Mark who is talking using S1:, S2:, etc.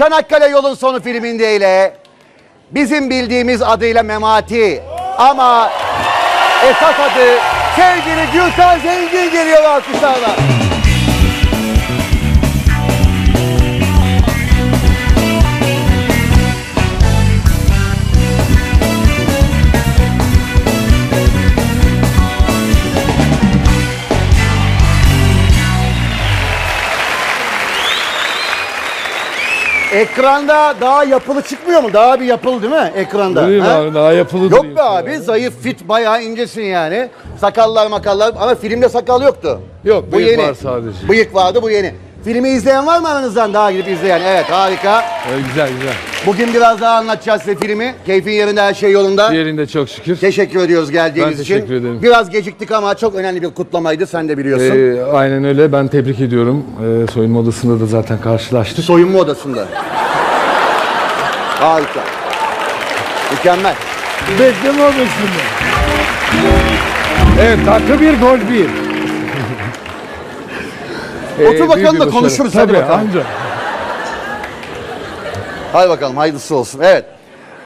S1: Çanakkale Yolun Sonu filmindeyle bizim bildiğimiz adıyla Memati ama esas adı sevgili Gülten Zengin geliyor alkışlarla. Ekranda daha yapılı çıkmıyor mu? Daha bir yapılı değil mi ekranda?
S2: Buyurun
S1: ha?
S2: abi daha yapılı
S1: Yok be abi zayıf fit bayağı incesin yani. Sakallar makallar ama filmde sakal yoktu.
S2: Yok, bıyık var sadece.
S1: Bıyık vardı bu yeni. Filmi izleyen var mı aranızdan daha gidip izleyen? Evet harika.
S2: Evet, güzel güzel.
S1: Bugün biraz daha anlatacağız size filmi. Keyfin yerinde her şey yolunda.
S2: Yerinde çok şükür.
S1: Teşekkür ediyoruz geldiğiniz
S2: Ben
S1: için.
S2: teşekkür ederim.
S1: Biraz geciktik ama çok önemli bir kutlamaydı sen de biliyorsun.
S2: Ee, aynen öyle. Ben tebrik ediyorum. Ee, soyunma odasında da zaten karşılaştık.
S1: Soyunma odasında. Harika. Mükemmel.
S2: Bekleme odasında. Evet, dakika bir, gol bir.
S1: Otur
S2: büyük
S1: bakalım da konuşuruz, hadi
S2: Tabii,
S1: bakalım.
S2: anca.
S1: Hadi bakalım hayırlısı olsun. Evet.